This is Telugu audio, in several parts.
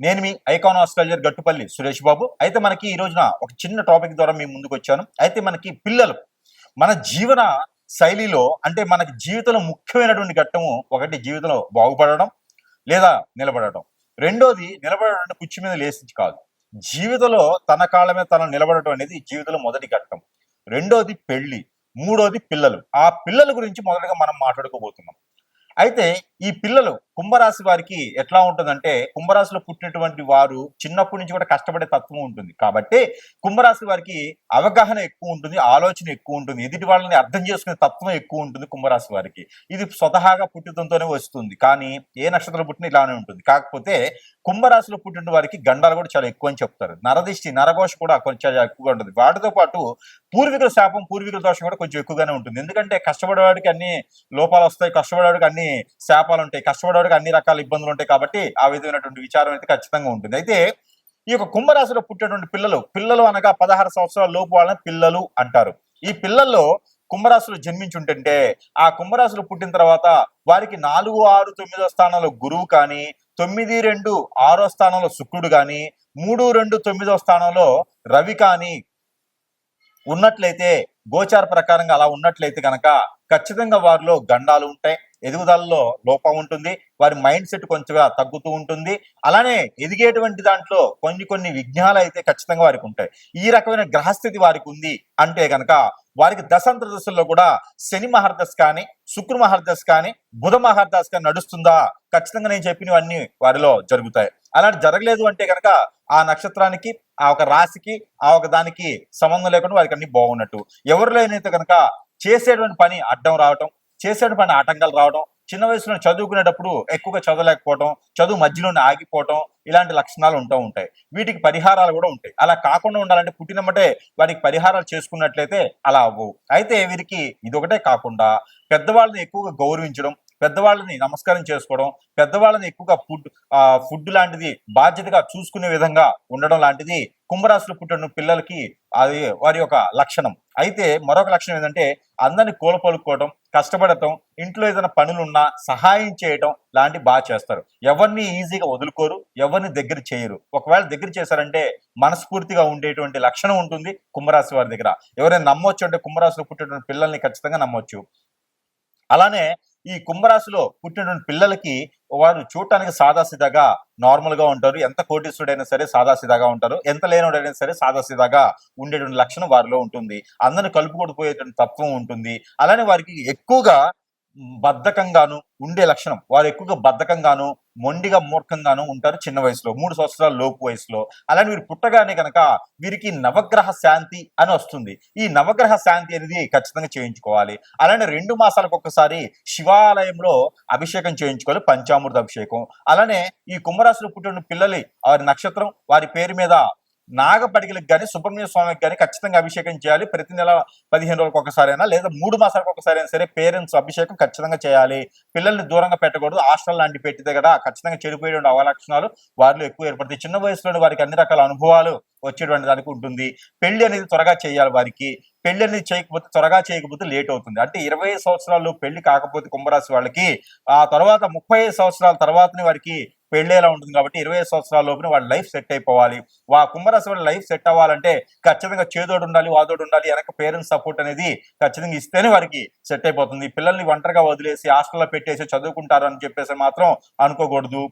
నేను మీ ఐకాన్ ఆస్ట్రాలజర్ గట్టుపల్లి సురేష్ బాబు. అయితే మనకి ఈ రోజున ఒక చిన్న టాపిక్ ద్వారా మీ ముందుకు వచ్చాను. అయితే మనకి పిల్లలు మన జీవన శైలిలో అంటే మనకి జీవితంలో ముఖ్యమైనటువంటి ఘట్టము ఒకటి జీవితంలో బాగుపడడం లేదా నిలబడటం. రెండోది నిలబడడం కుర్చీ మీద లేసించి కాదు. జీవితంలో తన కాళ్ళ మీద తను నిలబడటం అనేది జీవితంలో మొదటి ఘట్టం. రెండోది పెళ్ళి మూడోది పిల్లలు. ఆ పిల్లల గురించి మొదటగా మనం మాట్లాడుకోబోతున్నాం. అయితే ఈ పిల్లలు కుంభరాశి వారికి ఎట్లా ఉంటుందంటే కుంభరాశిలో పుట్టినటువంటి వారు చిన్నప్పటి నుంచి కూడా కష్టపడే తత్వం ఉంటుంది. కాబట్టి కుంభరాశి వారికి అవగాహన ఎక్కువ ఉంటుంది ఆలోచన ఎక్కువ ఉంటుంది ఎదుటి వాళ్ళని అర్థం చేసుకునే తత్వం ఎక్కువ ఉంటుంది కుంభరాశి వారికి. ఇది స్వతహాగా పుట్టుతంతోనే వస్తుంది. కానీ ఏ నక్షత్రం పుట్టిన ఇలానే ఉంటుంది. కాకపోతే కుంభరాశిలో పుట్టిన వారికి గండాలు కూడా చాలా ఎక్కువ అని చెప్తారు. నరదిష్టి నరఘోష కూడా కొంచెం ఎక్కువగా ఉంటుంది. వాటితో పాటు పూర్వీకుల శాపం పూర్వీకుల దోషం కూడా కొంచెం ఎక్కువగానే ఉంటుంది. ఎందుకంటే కష్టపడేవాడికి అన్ని లోపాలు వస్తాయి కష్టపడేవాడికి అన్ని శాపాలు ఉంటాయి కష్టపడేవాడికి అన్ని రకాల ఇబ్బందులు ఉంటాయి కాబట్టి ఆ విధమైనటువంటి విచారం అయితే ఖచ్చితంగా ఉంటుంది. అయితే ఈ యొక్క కుంభరాశిలో పుట్టేటువంటి పిల్లలు పిల్లలు అనగా పదహారు సంవత్సరాల లోపు వాళ్ళని పిల్లలు అంటారు. ఈ పిల్లల్లో కుంభరాశులు జన్మించుంటుంటే ఆ కుంభరాశులు పుట్టిన తర్వాత వారికి నాలుగు ఆరు తొమ్మిదో స్థానంలో గురువు కానీ తొమ్మిది రెండు ఆరో స్థానంలో శుక్రుడు కానీ మూడు రెండు తొమ్మిదో స్థానంలో రవి కానీ ఉన్నట్లయితే గోచార ప్రకారంగా అలా ఉన్నట్లయితే కనుక ఖచ్చితంగా వారిలో గండాలు ఉంటాయి ఎదుగుదలలో లోపం ఉంటుంది వారి మైండ్ సెట్ కొంచెంగా తగ్గుతూ ఉంటుంది. అలానే ఎదిగేటువంటి దాంట్లో కొన్ని కొన్ని విఘ్నాలు అయితే ఖచ్చితంగా వారికి ఉంటాయి. ఈ రకమైన గ్రహస్థితి వారికి ఉంది అంటే కనుక వారికి దశాంతర దశల్లో కూడా శని మహర్దశ కానీ శుక్ర మహర్దశ కానీ బుధ మహర్దశ కానీ నడుస్తుందా? ఖచ్చితంగా నేను చెప్పినవన్నీ వారిలో జరుగుతాయి. అలాంటి జరగలేదు అంటే కనుక ఆ నక్షత్రానికి ఆ ఒక రాశికి ఆ ఒక దానికి సంబంధం లేకుండా వారికి అన్ని బాగున్నట్టు. ఎవరు అయితే కనుక చేసేటువంటి పని అడ్డం రావటం చేసేటువంటి పని ఆటంకాలు రావడం చిన్న వయసులో చదువుకునేటప్పుడు ఎక్కువగా చదవలేకపోవడం చదువు మధ్యలోనే ఆగిపోవటం ఇలాంటి లక్షణాలు ఉంటూ ఉంటాయి. వీటికి పరిహారాలు కూడా ఉంటాయి. అలా కాకుండా ఉండాలంటే పుట్టినమ్మటే వారికి పరిహారాలు చేసుకున్నట్లయితే అలా అవ్వవు. అయితే వీరికి ఇదొకటే కాకుండా పెద్దవాళ్ళని ఎక్కువగా గౌరవించడం పెద్దవాళ్ళని నమస్కారం చేసుకోవడం పెద్దవాళ్ళని ఎక్కువగా ఫుడ్ ఆ ఫుడ్ లాంటిది బాధ్యతగా చూసుకునే విధంగా ఉండడం లాంటిది కుంభరాశులు పుట్టిన పిల్లలకి అది వారి యొక్క లక్షణం. అయితే మరొక లక్షణం ఏంటంటే అందరిని కోలపలుకోవడం కష్టపడటం ఇంట్లో ఏదైనా పనులున్నా సహాయం చేయటం లాంటి బాగా చేస్తారు. ఎవరిని ఈజీగా వదులుకోరు ఎవరిని దగ్గర చేయరు. ఒకవేళ దగ్గర చేశారంటే మనస్ఫూర్తిగా ఉండేటువంటి లక్షణం ఉంటుంది కుంభరాశి వారి దగ్గర. ఎవరైనా నమ్మొచ్చు అంటే కుంభరాశిలో పుట్టినటువంటి పిల్లల్ని ఖచ్చితంగా నమ్మొచ్చు. అలానే ఈ కుంభరాశిలో పుట్టినటువంటి పిల్లలకి వారు చూడటానికి సాదాసీదాగా నార్మల్గా ఉంటారు. ఎంత కోటీశ్వరుడైనా సరే సాదాసీదాగా ఉంటారు. ఎంత లేనోడైనా సరే సాదాసీదాగా ఉండేటువంటి లక్షణం వారిలో ఉంటుంది. అందరిని కలుపుకొని పోయేటువంటి తత్వం ఉంటుంది. అలానే వారికి ఎక్కువగా బద్ధకంగాను ఉండే లక్షణం. వారు ఎక్కువగా బద్ధకంగాను మొండిగా మూర్ఖంగాను ఉంటారు చిన్న వయసులో మూడు సంవత్సరాల లోపు వయసులో. అలానే వీరు పుట్టగానే కనుక వీరికి నవగ్రహ శాంతి అని వస్తుంది. ఈ నవగ్రహ శాంతి అనేది ఖచ్చితంగా చేయించుకోవాలి. అలానే రెండు మాసాలకు ఒక్కసారి శివాలయంలో అభిషేకం చేయించుకోవాలి పంచామృత అభిషేకం. అలానే ఈ కుంభరాశిలో పుట్టిన పిల్లలి వారి నక్షత్రం వారి పేరు మీద నాగపడికలకు కానీ సుబ్రహ్మణ్య స్వామికి కానీ ఖచ్చితంగా అభిషేకం చేయాలి. ప్రతి నెల పదిహేను రోజులకు ఒకసారి అయినా లేదా మూడు మాసాలకు ఒకసారి అయినా సరే పేరెంట్స్ అభిషేకం ఖచ్చితంగా చేయాలి. పిల్లల్ని దూరంగా పెట్టకూడదు. హాస్టల్ లాంటి పెట్టి దగ్గర ఖచ్చితంగా చెడిపోయే అవలక్షణాలు వారిలో ఎక్కువ ఏర్పడతాయి. చిన్న వయసులోనే వారికి అన్ని రకాల అనుభవాలు వచ్చేటువంటి దానికి ఉంటుంది. పెళ్ళి అనేది త్వరగా చేయాలి వారికి. పెళ్ళి అనేది చేయకపోతే త్వరగా చేయకపోతే లేట్ అవుతుంది. అంటే ఇరవై సంవత్సరాలు పెళ్ళి కాకపోతే కుంభరాశి వాళ్ళకి ఆ తర్వాత ముప్పై సంవత్సరాల తర్వాతనే వారికి పెళ్ళేలా ఉంటుంది కాబట్టి ఇరవై సంవత్సరాల లోపున వాళ్ళ లైఫ్ సెట్ అయిపోవాలి. వా కుంభరాశి వాళ్ళ లైఫ్ సెట్ అవ్వాలంటే ఖచ్చితంగా చేదోడు ఉండాలి వాదోడు ఉండాలి వెనక పేరెంట్స్ సపోర్ట్ అనేది ఖచ్చితంగా ఇస్తేనే వారికి సెట్ అయిపోతుంది. పిల్లల్ని ఒంటరిగా వదిలేసి హాస్టల్లో పెట్టేసి చదువుకుంటారు అని చెప్పేసి మాత్రం అనుకోకూడదు.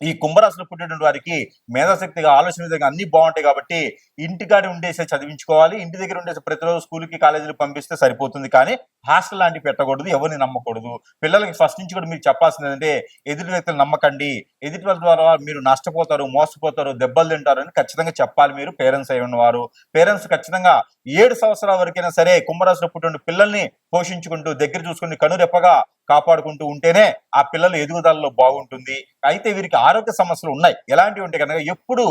ఈ కుంభరాశిలో పుట్టినటువంటి వారికి మేధాశక్తిగా ఆలోచన విధంగా అన్ని బాగుంటాయి కాబట్టి ఇంటికాడ ఉండేసే చదివించుకోవాలి. ఇంటి దగ్గర ఉండేసి ప్రతిరోజు స్కూల్కి కాలేజీలు పంపిస్తే సరిపోతుంది కానీ హాస్టల్ లాంటివి పెట్టకూడదు ఎవరిని నమ్మకూడదు. పిల్లలకి ఫస్ట్ నుంచి కూడా మీరు చెప్పాల్సింది ఏంటంటే ఎదుటి వ్యక్తులు నమ్మకండి. ఎదుటి వాళ్ళ ద్వారా మీరు నష్టపోతారు మోసపోతారు దెబ్బలు తింటారు అని ఖచ్చితంగా చెప్పాలి మీరు పేరెంట్స్ అయి ఉన్నవారు. పేరెంట్స్ ఖచ్చితంగా ఏడు సంవత్సరాల వరకైనా సరే కుంభరాశిలో పుట్టిన పిల్లల్ని పోషించుకుంటూ దగ్గర చూసుకుని కనురెప్పగా కాపాడుకుంటూ ఉంటేనే ఆ పిల్లల ఎదుగుదలలో బాగుంటుంది. అయితే వీరికి ఆరోగ్య సమస్యలు ఉన్నాయి. ఎలాంటివి ఉంటే కనుక ఎప్పుడు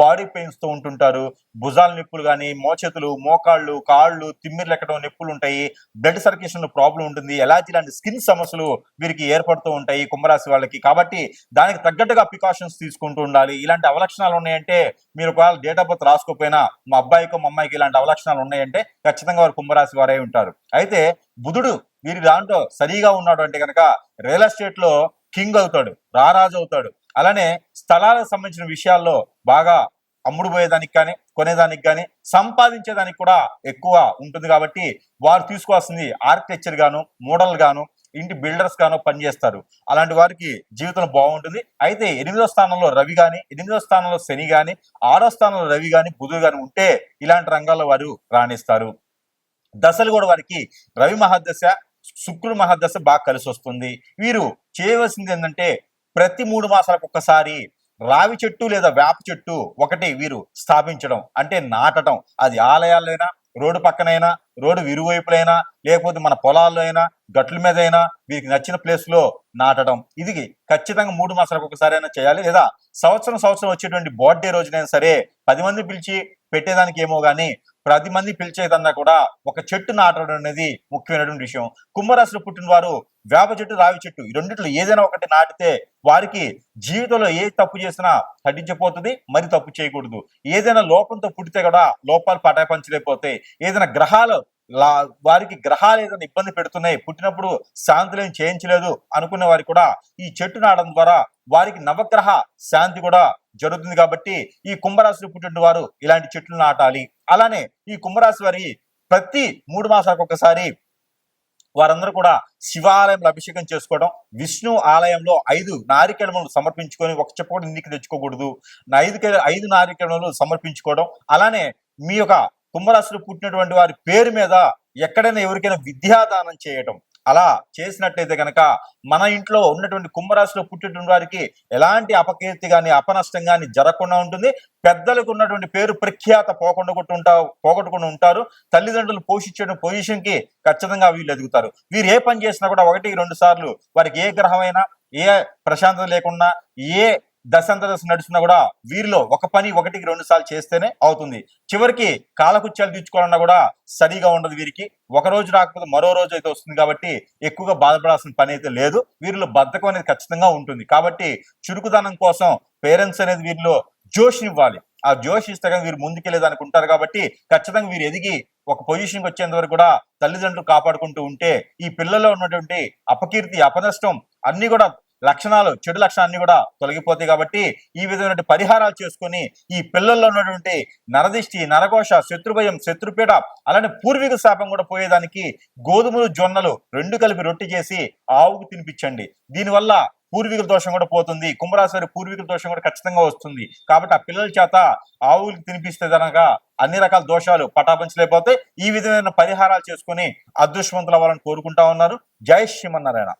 బాడీ పెయిన్స్తో ఉంటుంటారు. భుజాల నొప్పులు కానీ మోచేతులు మోకాళ్ళు కాళ్ళు తిమ్మిర్లు ఎక్కడం నొప్పులు ఉంటాయి బ్లడ్ సర్క్యులేషన్ ప్రాబ్లం ఉంటుంది. ఎలాంటి లాంటి స్కిన్ సమస్యలు వీరికి ఏర్పడుతూ ఉంటాయి కుంభరాశి వాళ్ళకి. కాబట్టి దానికి తగ్గట్టుగా ప్రికాషన్స్ తీసుకుంటూ ఉండాలి. ఇలాంటి అవలక్షణాలు ఉన్నాయంటే మీరు ఒకవేళ డేట్ ఆఫ్ బర్త్ రాసుకోకపోయినా మా అబ్బాయికి మా అమ్మాయికి ఇలాంటి అవలక్షణాలు ఉన్నాయంటే ఖచ్చితంగా వారు కుంభరాశి వారే ఉంటారు. అయితే బుధుడు వీరి దాంట్లో సరిగా ఉన్నాడు అంటే కనుక రియల్ ఎస్టేట్లో కింగ్ అవుతాడు రారాజు అవుతాడు. అలానే స్థలాలకు సంబంధించిన విషయాల్లో బాగా అమ్ముడు పోయేదానికి కానీ కొనేదానికి కానీ సంపాదించేదానికి కూడా ఎక్కువ ఉంటుంది కాబట్టి వారు తీసుకోవాల్సింది ఆర్కిటెక్చర్ గాను మోడల్ గాను ఇంటి బిల్డర్స్ గాను పనిచేస్తారు. అలాంటి వారికి జీవితం బాగుంటుంది. అయితే ఎనిమిదో స్థానంలో రవి కానీ ఎనిమిదో స్థానంలో శని కానీ ఆరో స్థానంలో రవి కానీ బుధుడు కానీ ఉంటే ఇలాంటి రంగాల్లో వారు రాణిస్తారు. దశలు కూడా వారికి రవి మహాదశ శుక్రుడు మహాదశ బాగా కలిసి వస్తుంది. వీరు చేయవలసింది ఏంటంటే ప్రతి మూడు మాసాలకు ఒక్కసారి రావి చెట్టు లేదా వేప చెట్టు ఒకటి వీరు స్థాపించడం. అంటే నాటడం. అది ఆలయాలైనా రోడ్డు పక్కనైనా రోడ్డు విరువైపులైనా లేకపోతే మన పొలాల్లో అయినా గట్ల మీద అయినా వీరికి నచ్చిన ప్లేస్లో నాటడం. ఇది ఖచ్చితంగా మూడు మాసాలకు ఒకసారి అయినా చేయాలి. లేదా సంవత్సరం సంవత్సరం వచ్చేటువంటి బర్త్డే రోజునైనా సరే పది మంది పిలిచి పెట్టేదానికి ఏమో కానీ పది మంది పిలిచేదన్నా కూడా ఒక చెట్టు నాటడం అనేది ముఖ్యమైనటువంటి విషయం. కుంభరాశిలో పుట్టిన వారు వేప చెట్టు రావి చెట్టు ఈ రెండిట్లో ఏదైనా ఒకటి నాటితే వారికి జీవితంలో ఏ తప్పు చేసినా తగ్గించిపోతుంది మరి తప్పు చేయకూడదు. ఏదైనా లోపంతో పుట్టితే కూడా లోపాలు పటాపంచలేకపోతాయి ఏదైనా గ్రహాలు వారికి గ్రహాలు ఏదైనా ఇబ్బంది పెడుతున్నాయి పుట్టినప్పుడు శాంతులేం చేయించలేదు అనుకునే వారికి కూడా ఈ చెట్టు నాటడం ద్వారా వారికి నవగ్రహ శాంతి కూడా జరుగుతుంది కాబట్టి ఈ కుంభరాశిలో పుట్టిన వారు ఇలాంటి చెట్లు నాటాలి. అలానే ఈ కుంభరాశి వారి ప్రతి మూడు మాసాలకు ఒకసారి వారందరూ కూడా శివాలయంలో అభిషేకం చేసుకోవడం విష్ణు ఆలయంలో ఐదు నారికేళములు సమర్పించుకొని ఒక చెప్ప కూడా ఇంటికి తెచ్చుకోకూడదు. ఐదు ఐదు నారికేళములు సమర్పించుకోవడం అలానే మీ యొక్క కుంభరాశిలో పుట్టినటువంటి వారి పేరు మీద ఎక్కడైనా ఎవరికైనా విద్యాదానం చేయటం. అలా చేసినట్టయితే కనుక మన ఇంట్లో ఉన్నటువంటి కుంభరాశిలో పుట్టినటువంటి వారికి ఎలాంటి అపకీర్తి కానీ అపనష్టం కానీ జరగకుండా ఉంటుంది. పెద్దలకు ఉన్నటువంటి పేరు ప్రఖ్యాత పోకుండా కొట్టుంటా పోగొట్టుకుని ఉంటారు. తల్లిదండ్రులు పోషించే పొజిషన్కి ఖచ్చితంగా వీళ్ళు ఎదుగుతారు. వీరు ఏ పని చేసినా కూడా ఒకటి రెండు సార్లు వారికి ఏ గ్రహమైనా ఏ ప్రశాంతత లేకుండా ఏ దశంత దశ నడుస్తున్నా కూడా వీరిలో ఒక పని ఒకటికి రెండు సార్లు చేస్తేనే అవుతుంది. చివరికి కాలకుత్యాలు తీర్చుకోవాలన్నా కూడా సరిగా ఉండదు వీరికి. ఒక రోజు రాకపోతే మరో రోజు అయితే వస్తుంది కాబట్టి ఎక్కువగా బాధపడాల్సిన పని అయితే లేదు. వీరిలో బద్ధకం అనేది ఖచ్చితంగా ఉంటుంది. కాబట్టి చురుకుదనం కోసం పేరెంట్స్ అనేది వీరిలో జోష్ ఇవ్వాలి. ఆ జోష్ ఇస్తే కానీ వీరు ముందుకెళ్ళేదానికి ఉంటారు కాబట్టి ఖచ్చితంగా వీరు ఎదిగి ఒక పొజిషన్కి వచ్చేంత వరకు కూడా తల్లిదండ్రులు కాపాడుకుంటూ ఉంటే ఈ పిల్లల్లో ఉన్నటువంటి అపకీర్తి అపనష్టం అన్ని కూడా లక్షణాలు చెడు లక్షణాన్ని కూడా తొలగిపోతాయి కాబట్టి ఈ విధమైన పరిహారాలు చేసుకుని ఈ పిల్లల్లో ఉన్నటువంటి నరదిష్టి నరకోశ శత్రుభయం శత్రుపీడ అలానే పూర్వీకుల శాపం కూడా పోయేదానికి గోధుమలు జొన్నలు రెండు కలిపి రొట్టె చేసి ఆవుకు తినిపించండి. దీనివల్ల పూర్వీకుల దోషం కూడా పోతుంది. కుంభరాశి వారి పూర్వీకుల దోషం కూడా ఖచ్చితంగా వస్తుంది. కాబట్టి ఆ పిల్లల చేత ఆవులకు తినిపిస్తే కనుక అన్ని రకాల దోషాలు పటాపంచలేకపోతే ఈ విధమైన పరిహారాలు చేసుకుని అదృష్టవంతులు అవ్వాలని కోరుకుంటా ఉన్నారు. జై శ్రీమన్నారాయణ.